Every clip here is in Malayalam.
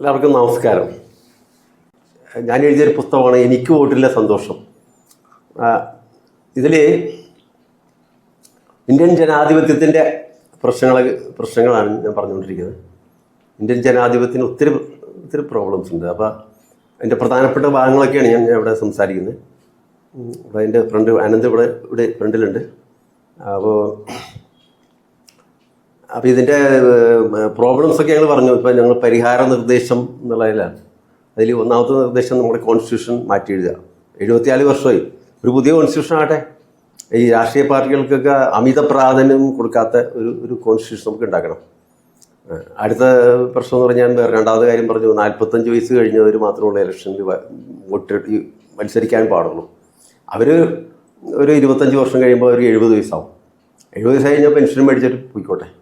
എല്ലാവർക്കും നമസ്കാരം. ഞാൻ എഴുതിയൊരു പുസ്തകമാണ് എനിക്ക് വോട്ടില്ല സന്തോഷം. ഇതിൽ ഇന്ത്യൻ ജനാധിപത്യത്തിന്റെ പ്രശ്നങ്ങൾ പ്രശ്നങ്ങളാണ് ഞാൻ പറഞ്ഞുകൊണ്ടിരിക്കുന്നത്. ഇന്ത്യൻ ജനാധിപത്യത്തിന് ഒത്തിരി ഒത്തിരി പ്രോബ്ലംസ് ഉണ്ട്. അപ്പോൾ അതിന്റെ പ്രധാനപ്പെട്ട ഭാഗങ്ങളൊക്കെയാണ് ഞാൻ ഇവിടെ സംസാരിക്കുന്നത്. അപ്പോൾ എന്റെ ഫ്രണ്ട് അനന്ത് ഇവിടെ ഇവിടെ ഫ്രണ്ടിലുണ്ട്. അപ്പോൾ അപ്പോൾ ഇതിന്റെ പ്രോബ്ലംസ് ഒക്കെ ഞങ്ങൾ പറഞ്ഞു. ഇപ്പോൾ ഞങ്ങൾ പരിഹാര നിർദ്ദേശം എന്നുള്ളതിലാണ് അതിൽ ഒന്നാമത്തെ നിർദ്ദേശം നമ്മുടെ കോൺസ്റ്റിറ്റ്യൂഷൻ മാറ്റി എഴുതുക. എഴുപത്തിനാല് വർഷമായി. ഒരു പുതിയ കോൺസ്റ്റിറ്റ്യൂഷൻ ആകട്ടെ. ഈ രാഷ്ട്രീയ പാർട്ടികൾക്കൊക്കെ അമിത പ്രാധാന്യം കൊടുക്കാത്ത ഒരു ഒരു കോൺസ്റ്റിറ്റ്യൂഷൻ നമുക്ക് ഉണ്ടാക്കണം. അടുത്ത പ്രശ്നം എന്ന് പറഞ്ഞാൽ വേറെ രണ്ടാമത്തെ കാര്യം പറഞ്ഞു. നാൽപ്പത്തഞ്ച് വയസ്സ് കഴിഞ്ഞവർ മാത്രമുള്ള ഇലക്ഷനിൽ വോട്ട് മത്സരിക്കാൻ പാടുള്ളൂ. അവർ ഒരു ഇരുപത്തഞ്ച് വർഷം കഴിയുമ്പോൾ അവർ എഴുപത് വയസ്സാവും. എഴുപത് വയസ്സ് കഴിഞ്ഞാൽ പെൻഷൻ മേടിച്ചിട്ട് പോയിക്കോട്ടെ.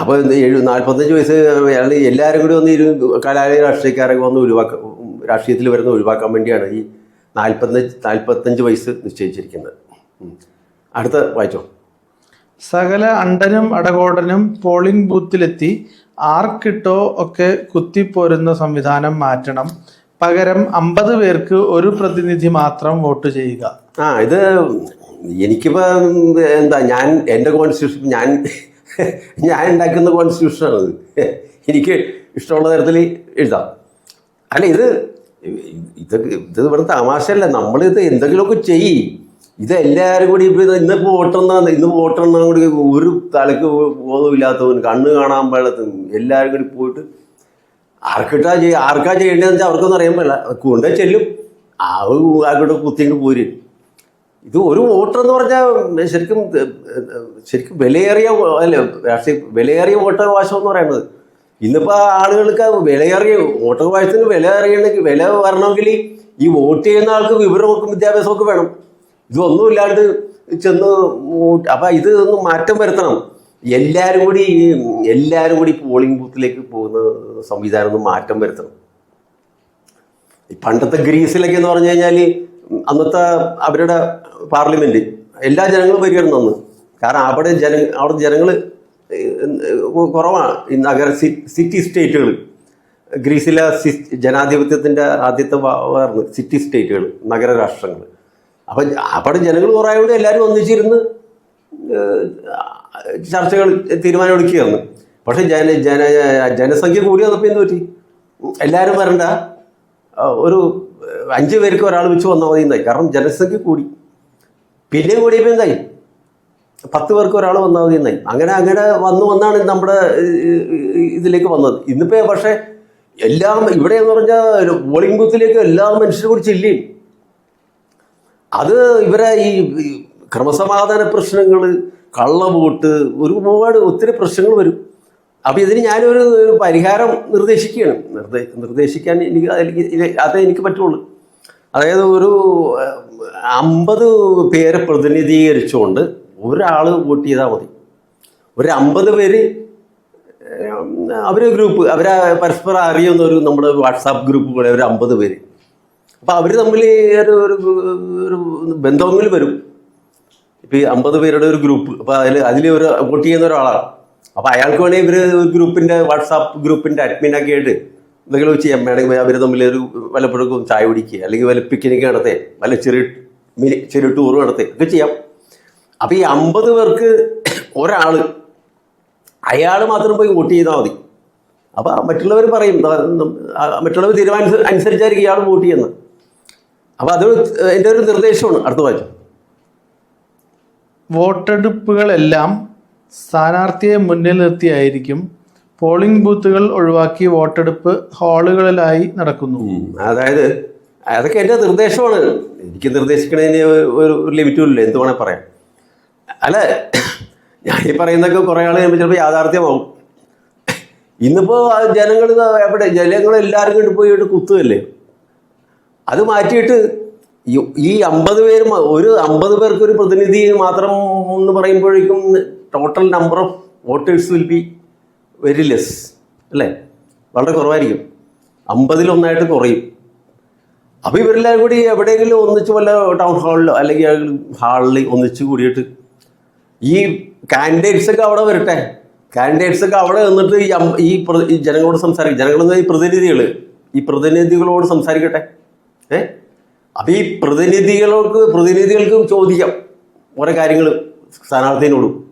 അപ്പോൾ എഴു നാൽപ്പത്തഞ്ച് വയസ്സ് അയാൾ എല്ലാവരും കൂടി ഒന്ന് ഇരു കലാലയ രാഷ്ട്രീയക്കാരൊക്കെ വന്ന് ഒഴിവാക്ക രാഷ്ട്രീയത്തിൽ വരുന്ന ഒഴിവാക്കാൻ വേണ്ടിയാണ് ഈ നാൽപ്പത്തഞ്ച് നാൽപ്പത്തഞ്ച് വയസ്സ് നിശ്ചയിച്ചിരിക്കുന്നത്. അടുത്ത വായിച്ചോ. സകല അണ്ടനും അടകോടനും പോളിംഗ് ബൂത്തിലെത്തി. ആർക്കിട്ടോ ഒക്കെ കുത്തിപ്പോരുന്ന സംവിധാനം മാറ്റണം. പകരം അമ്പത് പേർക്ക് ഒരു പ്രതിനിധി മാത്രം വോട്ട് ചെയ്യുക. ആ ഇത് എനിക്കിപ്പോൾ എന്താ ഞാൻ എന്റെ കോൺസ്റ്റിറ്റ്യൂഷൻ ഞാൻ ഞാൻ ഉണ്ടാക്കുന്ന കോൺസ്റ്റിറ്റ്യൂഷനാണത് എനിക്ക് ഇഷ്ടമുള്ള തരത്തിൽ എഴുതാം. അല്ല ഇത് ഇത് ഇത് ഇവിടെ തമാശയല്ല. നമ്മളിത് എന്തെങ്കിലുമൊക്കെ ചെയ്യും. ഇത് എല്ലാവരും കൂടി ഇപ്പോൾ ഇന്നിപ്പോൾ വോട്ടെണ്ണ ഇന്ന് വോട്ടെണ്ണ കൂടി ഒരു തലയ്ക്ക് ബോധമില്ലാത്തവൻ കണ്ണ് കാണാൻ പാടത്തും എല്ലാവരും കൂടി പോയിട്ട് ആർക്കിട്ടാ ചെയ്യ ആർക്കാ ചെയ്യേണ്ടതെന്ന് വെച്ചാൽ അവർക്കൊന്നും അറിയാൻ പാടില്ല. കൊണ്ടേ ചെല്ലും. ആ ആർക്കിട്ട് കുത്തിയിട്ട് പോര്. ഇത് ഒരു വോട്ടർ എന്ന് പറഞ്ഞാൽ ശരിക്കും ശരിക്കും വിലയേറിയ അല്ലേ രാഷ്ട്രീയ വിലയേറിയ വോട്ടവകാശം എന്ന് പറയുന്നത്. ഇന്നിപ്പോൾ ആളുകൾക്ക് വിലയേറിയ വോട്ടർ വോട്ടവകാശത്തിന് വില അറിയണമെങ്കിൽ വില വരണമെങ്കിൽ ഈ വോട്ട് ചെയ്യുന്ന ആൾക്ക് വിവരമൊക്കെ വിദ്യാഭ്യാസമൊക്കെ വേണം. ഇതൊന്നുമില്ലാണ്ട് ചെന്ന് അപ്പം ഇത് ഒന്ന് മാറ്റം വരുത്തണം. എല്ലാവരും കൂടി എല്ലാവരും കൂടി പോളിംഗ് ബൂത്തിലേക്ക് പോകുന്ന സംവിധാനം ഒന്ന് മാറ്റം വരുത്തണം. പണ്ടത്തെ ഗ്രീസിലൊക്കെ എന്ന് പറഞ്ഞു കഴിഞ്ഞാൽ അന്നത്തെ അവരുടെ പാർലമെന്റ് എല്ലാ ജനങ്ങളും വരികയാണ് അന്ന്. കാരണം അവിടെ ജന അവിടെ ജനങ്ങൾ കുറവാണ്. ഈ നഗര സിറ്റി സ്റ്റേറ്റുകൾ ഗ്രീസിലെ ജനാധിപത്യത്തിന്റെ ആദ്യത്തെ വാർന്ന് സിറ്റി സ്റ്റേറ്റുകൾ നഗര രാഷ്ട്രങ്ങൾ അപ്പം അവിടെ ജനങ്ങൾ കുറേ എല്ലാവരും ഒന്നിച്ചിരുന്ന് ചർച്ചകൾ തീരുമാനമെടുക്കുകയാണ് പക്ഷേ ജന ജന ജനസംഖ്യ കൂടി വന്നപ്പോൾ എന്ത് പറ്റി എല്ലാവരും വരണ്ട ഒരു അഞ്ച് പേർക്ക് ഒരാൾ വെച്ച് വന്നാൽ മതി എന്നായി. കാരണം ജനസംഖ്യ കൂടി. പിന്നെ കൂടിയപ്പോൾ എന്തായി? പത്ത് പേർക്ക് ഒരാൾ വന്നാൽ മതി എന്നായി. അങ്ങനെ അങ്ങനെ വന്നു വന്നാണ് നമ്മുടെ ഇതിലേക്ക് വന്നത്. ഇന്നിപ്പോൾ പക്ഷേ എല്ലാം ഇവിടെ എന്ന് പറഞ്ഞാൽ പോളിംഗ് ബൂത്തിലേക്ക് എല്ലാ മനുഷ്യരെ കൂടി ചെല്ലിയും അത് ഇവരെ ഈ ക്രമസമാധാന പ്രശ്നങ്ങൾ കള്ളവോട്ട് ഒരുപാട് ഒത്തിരി പ്രശ്നങ്ങൾ വരും. അപ്പോൾ ഇതിന് ഞാനൊരു പരിഹാരം നിർദ്ദേശിക്കുകയാണ്. നിർദ്ദേ നിർദ്ദേശിക്കാൻ എനിക്ക് അതെനിക്ക് എനിക്ക് പറ്റുള്ളൂ. അതായത് ഒരു അമ്പത് പേരെ പ്രതിനിധീകരിച്ചുകൊണ്ട് ഒരാൾ വോട്ട് ചെയ്താൽ മതി. ഒരു അമ്പത് പേര് അവർ ഗ്രൂപ്പ് അവരെ പരസ്പരം അറിയുന്ന ഒരു നമ്മുടെ വാട്സാപ്പ് ഗ്രൂപ്പ് പോലെ ഒരു അമ്പത് പേര്. അപ്പോൾ അവർ തമ്മിൽ ഒരു ഒരു ബന്ധമെങ്കിലും വരും. ഇപ്പോൾ ഈ അമ്പത് പേരുടെ ഒരു ഗ്രൂപ്പ് അപ്പോൾ അതിൽ അതിൽ ഒരു വോട്ട് ചെയ്യുന്ന ഒരാളാണ്. അപ്പോൾ അയാൾക്ക് വേണമെങ്കിൽ ഇവർ ഗ്രൂപ്പിന്റെ വാട്സാപ്പ് ഗ്രൂപ്പിന്റെ അഡ്മിനൊക്കെ ആയിട്ട് എന്തെങ്കിലും ചെയ്യാൻ വേണമെങ്കിൽ അവർ തമ്മിൽ ഒരു വല്ലപ്പോഴും ചായ കുടിക്കുക അല്ലെങ്കിൽ വല്ല പിക്നിക്ക് നടത്തേ വല്ല ചെറിയ മിനി ചെറിയ ടൂർ നടത്തേ ഒക്കെ ചെയ്യാം. അപ്പോൾ ഈ അമ്പത് പേർക്ക് ഒരാൾ അയാൾ മാത്രം പോയി വോട്ട് ചെയ്താൽ മതി. അപ്പോൾ മറ്റുള്ളവർ പറയും മറ്റുള്ളവർ തീരുമാനം അനുസരിച്ചായിരിക്കും ഇയാൾ വോട്ട് ചെയ്യുന്നത്. അപ്പോൾ അത് എന്റെ ഒരു നിർദ്ദേശമാണ് അടുത്ത വായിച്ചു വോട്ടെടുപ്പുകളെല്ലാം സ്ഥാനാർത്ഥിയെ മുന്നിൽ നിർത്തിയായിരിക്കും പോളിംഗ് ബൂത്തുകൾ ഒഴിവാക്കി വോട്ടെടുപ്പ് ഹാളുകളിലായി നടക്കുന്നു. അതായത് അതൊക്കെ എന്റെ നിർദ്ദേശമാണ്. എനിക്ക് നിർദ്ദേശിക്കണതിന് ഒരു ലിമിറ്റുമില്ല എന്ത് വേണേൽ പറയാം. അല്ല ഞാൻ ഈ പറയുന്നതൊക്കെ കുറേ ആൾ കഴിയുമ്പോൾ ചിലപ്പോൾ യാഥാർത്ഥ്യമാവും. ഇന്നിപ്പോൾ ജനങ്ങൾ എവിടെ? ജനങ്ങൾ എല്ലാവരും കൊണ്ട് പോയിട്ട് കുത്തുകയല്ലേ? അത് മാറ്റിയിട്ട് ഈ അമ്പത് പേര് ഒരു അമ്പത് പേർക്ക് ഒരു പ്രതിനിധി മാത്രം എന്ന് പറയുമ്പോഴേക്കും total number of voters will be very less അല്ലേ? വളരെ കുറവായിരിക്കും. അമ്പതിലൊന്നായിട്ട് കുറയും. അപ്പോൾ ഇവരെല്ലാവരും കൂടി എവിടെയെങ്കിലും ഒന്നിച്ച് വല്ല ടൗൺ ഹാളിലോ അല്ലെങ്കിൽ ഹാളിൽ ഒന്നിച്ച് കൂടിയിട്ട് ഈ കാൻഡിഡേറ്റ്സ് ഒക്കെ അവിടെ വരട്ടെ. കാൻഡിഡേറ്റ്സ് ഒക്കെ അവിടെ നിന്നിട്ട് ഈ ഈ ജനങ്ങളോട് സംസാരിക്കും ജനങ്ങളെന്ന് ഈ പ്രതിനിധികൾ ഈ പ്രതിനിധികളോട് സംസാരിക്കട്ടെ. ഏ? അപ്പം ഈ പ്രതിനിധികൾക്ക് പ്രതിനിധികൾക്ക് ചോദിക്കാം. ഓരോ കാര്യങ്ങൾ സ്ഥാനാർത്ഥിനോടും.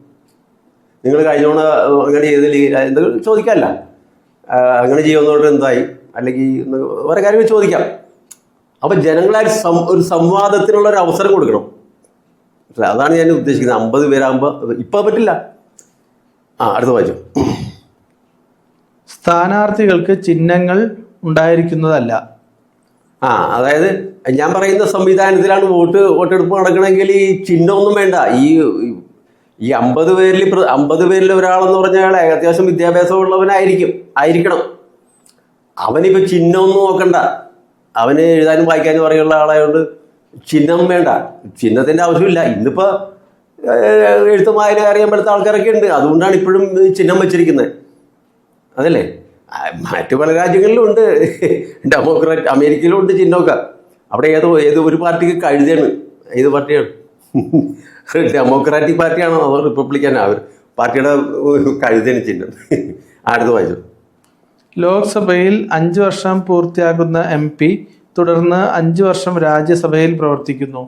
നിങ്ങൾ കഴിഞ്ഞ തവണ അങ്ങനെ ചെയ്തില്ലേ? എന്ത് ചോദിക്കാമല്ല അങ്ങനെ ചെയ്യുന്നതുകൊണ്ട് എന്തായി? അല്ലെങ്കിൽ വേറെ കാര്യങ്ങൾ ചോദിക്കാം. അപ്പം ജനങ്ങളായിട്ട് സം ഒരു സംവാദത്തിനുള്ള ഒരു അവസരം കൊടുക്കണം. അതാണ് ഞാൻ ഉദ്ദേശിക്കുന്നത്. അമ്പത് പേരാകുമ്പോൾ ഇപ്പം പറ്റില്ല. ആ അടുത്ത വായിച്ചു. സ്ഥാനാർത്ഥികൾക്ക് ചിഹ്നങ്ങൾ ഉണ്ടായിരിക്കുന്നതല്ല. ആ അതായത് ഞാൻ പറയുന്ന സംവിധാനത്തിലാണ് വോട്ട് വോട്ടെടുപ്പ് നടക്കണമെങ്കിൽ ഈ ചിഹ്നമൊന്നും വേണ്ട. ഈ ഈ അമ്പത് പേരിൽ പ്ര- അമ്പത് പേരിൽ ഒരാളെന്ന് പറഞ്ഞാൽ അത്യാവശ്യം വിദ്യാഭ്യാസമുള്ളവനായിരിക്കും ആയിരിക്കണം. അവനിപ്പോൾ ചിഹ്നമൊന്നും നോക്കണ്ട. അവന് എഴുതാനും വായിക്കാനും അറിയുള്ള ആളായതുകൊണ്ട് ചിഹ്നം വേണ്ട. ചിഹ്നത്തിന്റെ ആവശ്യമില്ല. ഇന്നിപ്പോൾ എഴുത്തും അറിയാൻ ആൾക്കാരൊക്കെ ഉണ്ട്. അതുകൊണ്ടാണ് ഇപ്പോഴും ചിഹ്നം വെച്ചിരിക്കുന്നത്. അതല്ലേ? മറ്റു പല രാജ്യങ്ങളിലും ഉണ്ട്. ഡെമോക്രാറ്റ് അമേരിക്കയിലും ഉണ്ട് ചിഹ്നമൊക്കെ. അവിടെ ഏതോ ഏത് ഒരു പാർട്ടിക്ക് കഴുതാണ് ഏത് പാർട്ടിയാണ്? ഡെമോക്രാറ്റിക് പാർട്ടിയാണോ അതോ റിപ്പബ്ലിക്കൻ അവർ പാർട്ടിയുടെ കഴുതയാണ് ചിഹ്നം അടുത്ത് വായിച്ചു. ലോക്സഭയിൽ അഞ്ച് വർഷം പൂർത്തിയാക്കുന്ന എം പി തുടർന്ന് അഞ്ച് വർഷം രാജ്യസഭയിൽ പ്രവർത്തിക്കുന്നു.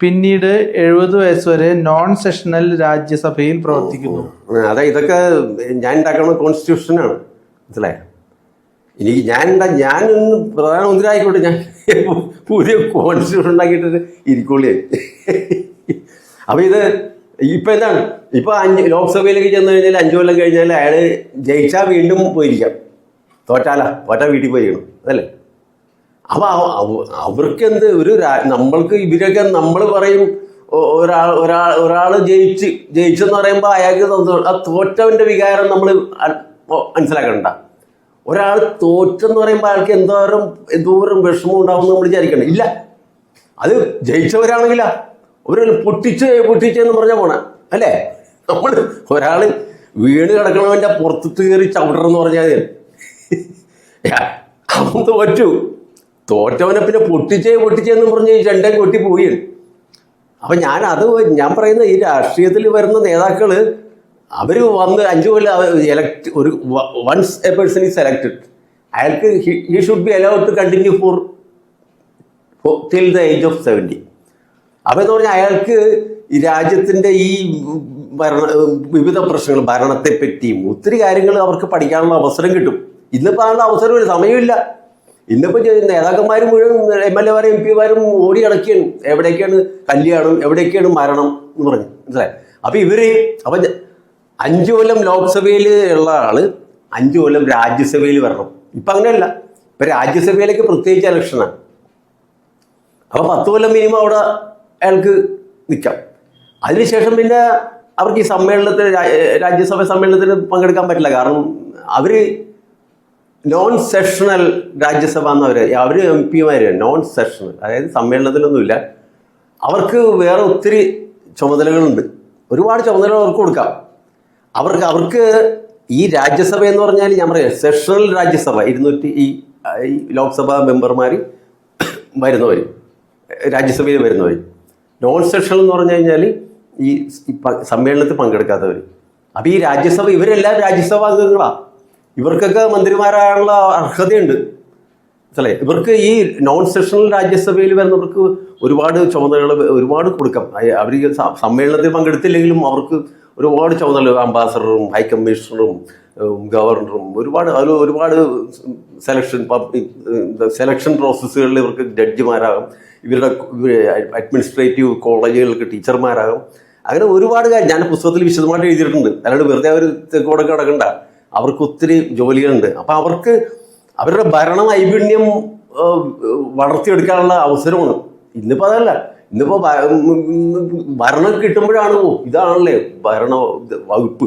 പിന്നീട് എഴുപത് വയസ്സുവരെ നോൺ സെഷണൽ രാജ്യസഭയിൽ പ്രവർത്തിക്കുന്നു. അതെ ഇതൊക്കെ ഞാൻ ഉണ്ടാക്കുന്ന കോൺസ്റ്റിറ്റ്യൂഷനാണ് മനസ്സിലായോ? എനിക്ക് ഞാൻ ഞാൻ പ്രധാനമന്ത്രി ആയിക്കോട്ടെ ഞാൻ പുതിയ കോൺസ്റ്റിറ്റ്യൂഷൻ ഉണ്ടാക്കിയിട്ട് ഇരിക്കുള്ളേ. അപ്പൊ ഇത് ഇപ്പൊ എന്താണ്? ഇപ്പൊ അഞ്ച് ലോക്സഭയിലേക്ക് ചെന്ന് കഴിഞ്ഞാൽ അഞ്ചു കൊല്ലം കഴിഞ്ഞാൽ അയാൾ ജയിച്ചാൽ വീണ്ടും പോയിരിക്കാം. തോറ്റാല. തോറ്റാ വീട്ടിൽ പോയിരിക്കണം. അതല്ലേ? അപ്പൊ അവ- അവ- അവർക്ക് എന്ത് ഒരു നമ്മൾക്ക് ഇവരൊക്കെ നമ്മൾ പറയും ഒരാൾ ഒരാൾ ഒരാൾ ജയിച്ച് ജയിച്ചെന്ന് പറയുമ്പോൾ അയാൾക്ക് സന്തോഷം ആ തോറ്റവന്റെ വികാരം നമ്മൾ മനസ്സിലാക്കണ്ട. ഒരാൾ തോറ്റെന്ന് പറയുമ്പോൾ അയാൾക്ക് എന്തോരം എന്തോരം വിഷമം ഉണ്ടാവും നമ്മൾ വിചാരിക്കണം ഇല്ല. അത് ജയിച്ചവരാണെങ്കിലാ. ഒരു പൊട്ടിച്ച് പൊട്ടിച്ചെന്ന് പറഞ്ഞാൽ പോണ അല്ലേ? നമ്മൾ ഒരാൾ വീണ് കിടക്കണവന്റെ പുറത്ത് കയറി ചവിട്ടണമെന്ന് പറഞ്ഞാൽ. അവൻ തോറ്റു തോറ്റവനെ പിന്നെ പൊട്ടിച്ചേ പൊട്ടിച്ചേന്ന് പറഞ്ഞ് ഈ ചെണ്ടൻ കൊട്ടി പോയി. അപ്പൊ ഞാൻ അത് ഞാൻ പറയുന്ന ഈ രാഷ്ട്രീയത്തിൽ വരുന്ന നേതാക്കൾ അവർ വന്ന് അഞ്ചു കൊല്ലം എലക്ട് ഒരു once a person is selected അയാൾക്ക് he should be allowed to continue for till the age of seventy അപ്പം എന്ന് പറഞ്ഞാൽ അയാൾക്ക് രാജ്യത്തിന്റെ ഈ ഭരണ വിവിധ പ്രശ്നങ്ങൾ ഭരണത്തെ പറ്റിയും ഒത്തിരി കാര്യങ്ങൾ അവർക്ക് പഠിക്കാനുള്ള അവസരം കിട്ടും. ഇന്നിപ്പോൾ അതിനുള്ള അവസരമില്ല സമയമില്ല. ഇന്നിപ്പോൾ നേതാക്കന്മാർ മുഴുവൻ എം എൽ എമാരും എം പിമാരും ഓടി കിടക്കുകയാണ് എവിടേക്കാണ് കല്യാണം എവിടേക്കാണ് മരണം എന്ന് പറഞ്ഞു. മനസ്സിലായി? അപ്പം ഇവർ അപ്പം അഞ്ചു കൊല്ലം ലോക്സഭയിൽ ഉള്ള ആൾ അഞ്ചു കൊല്ലം രാജ്യസഭയിൽ വരണം. ഇപ്പം അങ്ങനെയല്ല. ഇപ്പം രാജ്യസഭയിലേക്ക് പ്രത്യേകിച്ച് ഇലക്ഷനാണ് അപ്പൊ പത്ത് കൊല്ലം മിനിമം അവിടെ അയാൾക്ക് നിൽക്കാം. അതിനുശേഷം പിന്നെ അവർക്ക് ഈ സമ്മേളനത്തിൽ രാജ്യസഭ സമ്മേളനത്തിൽ പങ്കെടുക്കാൻ പറ്റില്ല. കാരണം അവർ നോൺ സെഷണൽ രാജ്യസഭ എന്നവർ അവർ എം പിമാര് നോൺ സെഷണൽ അതായത് സമ്മേളനത്തിലൊന്നുമില്ല. അവർക്ക് വേറെ ഒത്തിരി ചുമതലകളുണ്ട്. ഒരുപാട് ചുമതലകൾ അവർക്ക് കൊടുക്കാം. അവർക്ക് അവർക്ക് ഈ രാജ്യസഭ എന്ന് പറഞ്ഞാൽ ഞാൻ പറയാം സെഷണൽ രാജ്യസഭ ഇരുന്നൂറ്റി ഈ ലോക്സഭാ മെമ്പർമാർ വരുന്നവർ രാജ്യസഭയിൽ വരുന്നവർ നോൺ സെക്ഷൽ എന്ന് പറഞ്ഞു കഴിഞ്ഞാൽ ഈ സമ്മേളനത്തിൽ പങ്കെടുക്കാത്തവർ അപ്പോൾ ഈ രാജ്യസഭ ഇവരെല്ലാം രാജ്യസഭാ അംഗങ്ങളാണ് ഇവർക്കൊക്കെ മന്ത്രിമാരാകാനുള്ള അർഹതയുണ്ട്. അല്ലേ? ഇവർക്ക് ഈ നോൺ സെഷണൽ രാജ്യസഭയിൽ വരുന്നവർക്ക് ഒരുപാട് ചുമതലകൾ ഒരുപാട് കൊടുക്കാം. അവർ സമ്മേളനത്തിൽ പങ്കെടുത്തില്ലെങ്കിലും അവർക്ക് ഒരുപാട് ചുമതല അംബാസഡറും ഹൈക്കമ്മീഷണറും ഗവർണറും ഒരുപാട് അതിൽ ഒരുപാട് സെലക്ഷൻ സെലക്ഷൻ പ്രോസസ്സുകളിൽ ഇവർക്ക് ജഡ്ജിമാരാകും. ഇവരുടെ അഡ്മിനിസ്ട്രേറ്റീവ് കോളേജുകൾക്ക് ടീച്ചർമാരാകും. അങ്ങനെ ഒരുപാട് കാര്യം ഞാൻ പുസ്തകത്തിൽ വിശദമായിട്ട് എഴുതിയിട്ടുണ്ട്. അല്ലാണ്ട് വെറുതെ അവർ തെക്കോടെ കിടക്കണ്ട അവർക്ക് ഒത്തിരി ജോലികളുണ്ട്. അപ്പം അവർക്ക് അവരുടെ ഭരണ നൈപുണ്യം വളർത്തിയെടുക്കാനുള്ള അവസരമാണ്. ഇന്നിപ്പോൾ അതല്ല. ഇന്നിപ്പോൾ ഭരണം കിട്ടുമ്പോഴാണ് ഓ ഇതാണല്ലേ ഭരണ വകുപ്പ്.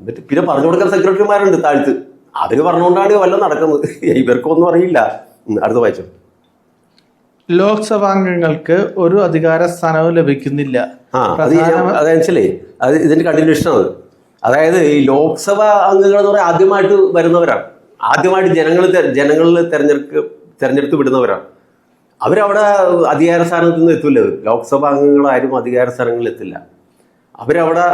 എന്നിട്ട് പിന്നെ പറഞ്ഞു കൊടുക്കാൻ സെക്രട്ടറിമാരുണ്ട് താഴ്ത്ത്. അവർ പറഞ്ഞുകൊണ്ടാണ് വല്ല നടക്കുന്നത്. ഇവർക്കൊന്നും അറിയില്ല. അടുത്ത വായിച്ചു. ലോക്സഭാംഗങ്ങൾക്ക് ഒരു അധികാര സ്ഥാനവും ലഭിക്കുന്നില്ല. ആ അത് പ്രധാന- അതെന്നുവെച്ചാലേ അത് ഇതിന്റെ കണ്ടിന്യൂഷൻ ആണ്. അതായത് ഈ ലോക്സഭാ അംഗങ്ങൾ എന്ന് പറയാൻ ആദ്യമായിട്ട് വരുന്നവരാണ്. ആദ്യമായിട്ട് ജനങ്ങൾ ജനങ്ങളിൽ തെരഞ്ഞെടുക്ക് തെരഞ്ഞെടുത്ത് വിടുന്നവരാണ്. അവരവിടെ അധികാര സ്ഥാനത്തൊന്നും എത്തില്ല ലോക്സഭാ അംഗങ്ങളാരും അധികാര സ്ഥാനങ്ങളിൽ എത്തില്ല. അവരവിടെ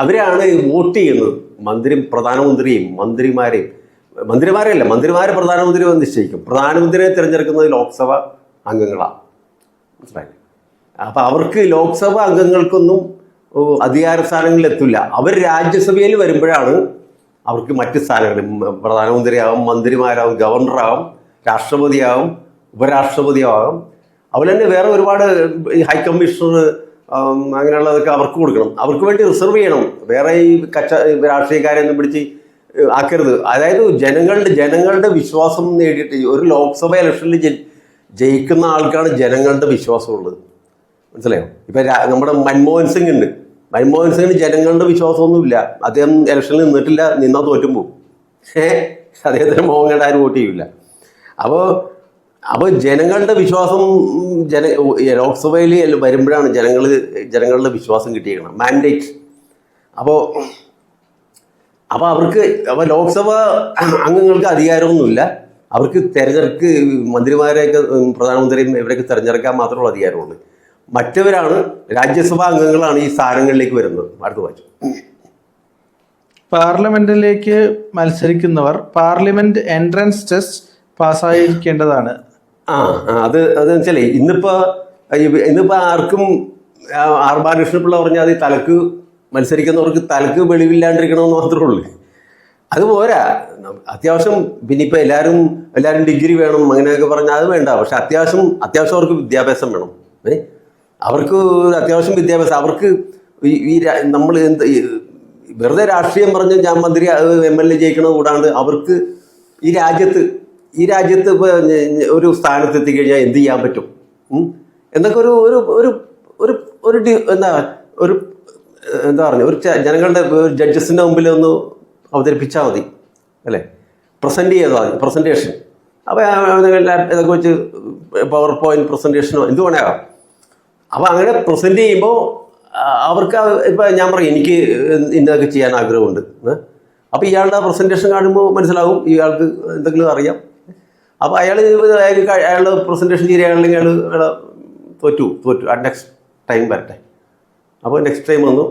അവരാണ് വോട്ട് ചെയ്യുന്നത്. മന്ത്രി പ്രധാനമന്ത്രിയും മന്ത്രിമാരെയും. മന്ത്രിമാരെയല്ല മന്ത്രിമാരെ പ്രധാനമന്ത്രി വന്ന് നിശ്ചയിക്കും. പ്രധാനമന്ത്രിയെ തിരഞ്ഞെടുക്കുന്നത് ലോക്സഭ അംഗങ്ങളാണ്. മനസ്സിലായില്ലേ? അപ്പം അവർക്ക് ലോക്സഭ അംഗങ്ങൾക്കൊന്നും അധികാര സ്ഥാനങ്ങളിൽ എത്തില്ല അവർ രാജ്യസഭയിൽ വരുമ്പോഴാണ് അവർക്ക് മറ്റ് സ്ഥാനങ്ങൾ പ്രധാനമന്ത്രിയാവും മന്ത്രിമാരാവും ഗവർണറാവും രാഷ്ട്രപതിയാവും ഉപരാഷ്ട്രപതിയാവും. അതുപോലെ തന്നെ വേറെ ഒരുപാട് ഈ ഹൈ കമ്മീഷണർ അങ്ങനെയുള്ളതൊക്കെ അവർക്ക് കൊടുക്കണം. അവർക്ക് വേണ്ടി റിസർവ് ചെയ്യണം. വേറെ ഈ കച്ച രാഷ്ട്രീയക്കാരെയൊന്നും പിടിച്ച് ആക്കരുത്. അതായത് ജനങ്ങളുടെ ജനങ്ങളുടെ വിശ്വാസം നേടിയിട്ട് ഒരു ലോക്സഭ ഇലക്ഷനിൽ ജയി- ജയിക്കുന്ന ആൾക്കാണ് ജനങ്ങളുടെ വിശ്വാസമുള്ളത്. മനസ്സിലായോ? ഇപ്പൊ നമ്മുടെ മൻമോഹൻ സിംഗ് ഉണ്ട് മൻമോഹൻ സിംഗിന് ജനങ്ങളുടെ വിശ്വാസമൊന്നുമില്ല. അദ്ദേഹം ഇലക്ഷനിൽ നിന്നിട്ടില്ല നിന്നാൽ തോറ്റും പോകും ഏഹ് അദ്ദേഹത്തിന് മോഹൻ കണ്ടാരും വോട്ട് ചെയ്യില്ല അപ്പോൾ അപ്പോൾ ജനങ്ങളുടെ വിശ്വാസം ജന ലോക്സഭയിൽ വരുമ്പോഴാണ് ജനങ്ങൾ ജനങ്ങളുടെ വിശ്വാസം കിട്ടിയേക്കണം മാൻഡേറ്റ് അപ്പോൾ അപ്പോൾ അവർക്ക് അപ്പോൾ ലോക്സഭ അംഗങ്ങൾക്ക് അധികാരമൊന്നുമില്ല. അവർക്ക് തെരഞ്ഞെടുക്ക് മന്ത്രിമാരെയൊക്കെ പ്രധാനമന്ത്രിയും ഇവരൊക്കെ തിരഞ്ഞെടുക്കാൻ മാത്രമുള്ള അധികാരമുള്ളൂ മറ്റവരാണ് രാജ്യസഭാ അംഗങ്ങളാണ് ഈ സ്ഥാനങ്ങളിലേക്ക് വരുന്നത്. അടുത്ത വായിച്ചു പാർലമെന്റിലേക്ക് മത്സരിക്കുന്നവർ പാർലമെന്റ് എൻട്രൻസ് ടെസ്റ്റ് പാസ്സായിരിക്കേണ്ടതാണ്. ആ അത് അതെന്ന് വെച്ചാലേ ഇന്നിപ്പോ ഇന്നിപ്പോൾ ആർക്കും ആർബാർ ആർ ബാലകൃഷ്ണപിള്ള പറഞ്ഞാൽ അത് തലക്ക് മത്സരിക്കുന്നവർക്ക് തലക്ക് വെളിവില്ലാണ്ടിരിക്കണമെന്ന് മാത്രമേ ഉള്ളൂ. അത് പോരാ. അത്യാവശ്യം പിന്നെ ഇപ്പം എല്ലാവരും എല്ലാവരും ഡിഗ്രി വേണം അങ്ങനെയൊക്കെ പറഞ്ഞാൽ അത് വേണ്ട. പക്ഷെ അത്യാവശ്യം അത്യാവശ്യം അവർക്ക് വിദ്യാഭ്യാസം വേണം. ഏ? അവർക്ക് അത്യാവശ്യം വിദ്യാഭ്യാസം. അവർക്ക് ഈ നമ്മൾ എന്ത് വെറുതെ രാഷ്ട്രീയം പറഞ്ഞ് ഞാൻ മന്ത്രി എം എൽ എ ജയിക്കണത് കൂടാണ്ട് അവർക്ക് ഈ രാജ്യത്ത് ഈ രാജ്യത്ത് ഒരു സ്ഥാനത്ത് എത്തിക്കഴിഞ്ഞാൽ എന്ത് ചെയ്യാൻ പറ്റും? എന്നൊക്കെ ഒരു ഒരു ഒരു ഒരു ഒരു എന്താ ഒരു എന്താ പറയുക ഒരു ജനങ്ങളുടെ ജഡ്ജസിന്റെ മുമ്പിൽ ഒന്ന് അവതരിപ്പിച്ചാൽ മതി അല്ലേ? പ്രസന്റ് ചെയ്താൽ മതി പ്രസന്റേഷൻ അപ്പോൾ ഇതൊക്കെ വെച്ച് പവർ പോയിന്റ് പ്രസന്റേഷനോ എന്ത് വേണേലും അപ്പോൾ അങ്ങനെ പ്രസന്റ് ചെയ്യുമ്പോൾ അവർക്ക് ഇപ്പം ഞാൻ പറയും എനിക്ക് ഇന്നതൊക്കെ ചെയ്യാൻ ആഗ്രഹമുണ്ട് അപ്പോൾ ഇയാളുടെ പ്രസന്റേഷൻ കാണുമ്പോൾ മനസ്സിലാവും ഇയാൾക്ക് എന്തെങ്കിലും അറിയാം. അപ്പോൾ അയാൾ അയാൾ പ്രസന്റേഷൻ ചെയ്യുകയാണെങ്കിൽ അയാൾ അയാൾ തോറ്റു തോറ്റു. നെക്സ്റ്റ് ടൈം വരട്ടെ. അപ്പോൾ നെക്സ്റ്റ് ടൈം വന്നു.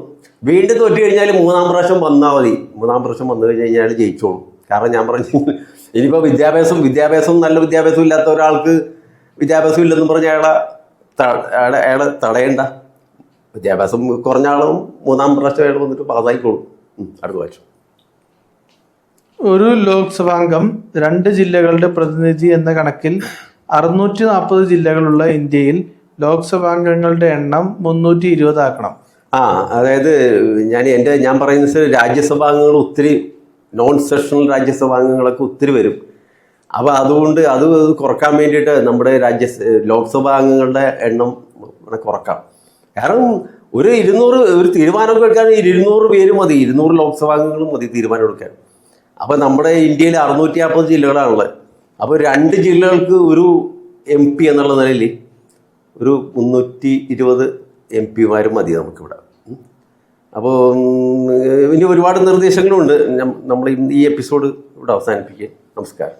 വീണ്ടും തോറ്റു കഴിഞ്ഞാൽ മൂന്നാം പ്രാവശ്യം വന്നാൽ മതി. മൂന്നാം പ്രാവശ്യം വന്നു കഴിഞ്ഞ് കഴിഞ്ഞാൽ ജയിച്ചോളും. കാരണം ഞാൻ പറഞ്ഞു ഇനിയിപ്പോൾ വിദ്യാഭ്യാസം വിദ്യാഭ്യാസം നല്ല വിദ്യാഭ്യാസം ഇല്ലാത്ത ഒരാൾക്ക് വിദ്യാഭ്യാസം ഇല്ലെന്ന് പറഞ്ഞ് അയാളെ അയാളെ അയാളെ തടയണ്ട. വിദ്യാഭ്യാസം കുറഞ്ഞ ആളും മൂന്നാം പ്രാവശ്യം അയാൾ വന്നിട്ട് പാസ്സായിക്കോളും. അടുത്ത പ്രാവശ്യം. ഒരു ലോക്സഭാംഗം രണ്ട് ജില്ലകളുടെ പ്രതിനിധി എന്ന കണക്കിൽ അറുന്നൂറ്റി നാൽപ്പത് ജില്ലകളുള്ള ഇന്ത്യയിൽ ലോക്സഭാംഗങ്ങളുടെ എണ്ണം മുന്നൂറ്റി ഇരുപതാക്കണം ആ അതായത് ഞാൻ എന്റെ ഞാൻ പറയുന്ന രാജ്യസഭാംഗങ്ങൾ ഒത്തിരി നോൺ സെഷണൽ രാജ്യസഭാംഗങ്ങളൊക്കെ ഒത്തിരി വരും. അപ്പോൾ അതുകൊണ്ട് അത് കുറയ്ക്കാൻ വേണ്ടിയിട്ട് നമ്മുടെ രാജ്യ ലോക്സഭാ അംഗങ്ങളുടെ എണ്ണം കുറക്കാം. കാരണം ഒരു ഇരുന്നൂറ് ഒരു തീരുമാനമൊക്കെ എടുക്കാൻ ഇരുന്നൂറ് പേര് മതി. ഇരുന്നൂറ് ലോക്സഭാംഗങ്ങളും മതി തീരുമാനം എടുക്കാൻ. അപ്പോൾ നമ്മുടെ ഇന്ത്യയിൽ അറുന്നൂറ്റി നാൽപ്പത് ജില്ലകളാണുള്ളത്. അപ്പോൾ രണ്ട് ജില്ലകൾക്ക് ഒരു എം പി എന്നുള്ള നിലയിൽ ഒരു മുന്നൂറ്റി ഇരുപത് എം പിമാരും മതി നമുക്കിവിടെ. അപ്പോൾ ഇനി ഒരുപാട് നിർദ്ദേശങ്ങളുണ്ട്. നമ്മൾ ഈ എപ്പിസോഡ് ഇവിടെ അവസാനിപ്പിക്കുക നമസ്കാരം.